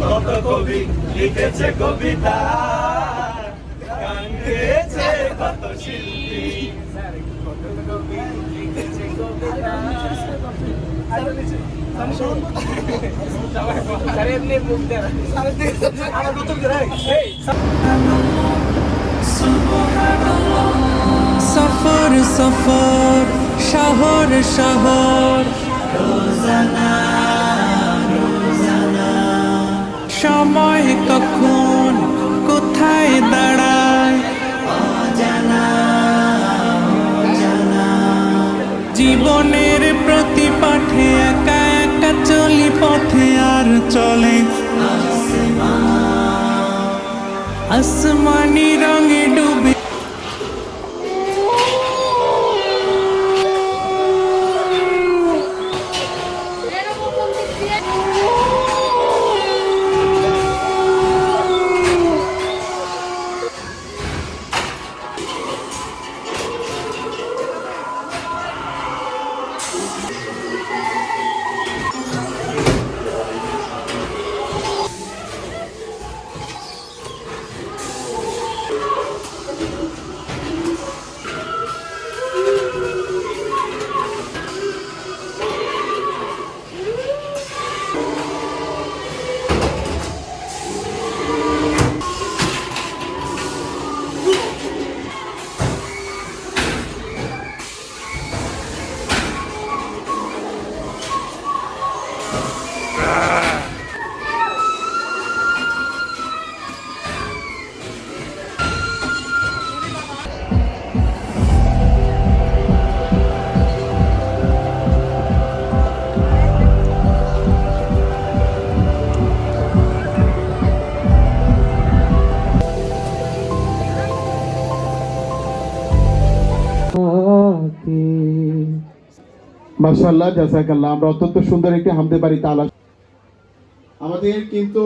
কত কবি লিখেছে কবিতা গান গেয়েছে কত শিল্পী। সফর সফর শহর শহর। সময় কখন কোথায় দাঁড়ায়? জীবনের প্রতি পাঠে একা একা চলি পথে আর চলে। আসমানি রঙে ডুবে। Yeah. থাকে মার্শাল্লাহ জাসাকাল্লাহ আমরা অত্যন্ত সুন্দর একটি হামদে বাড়িতে আলা আমাদের কিন্তু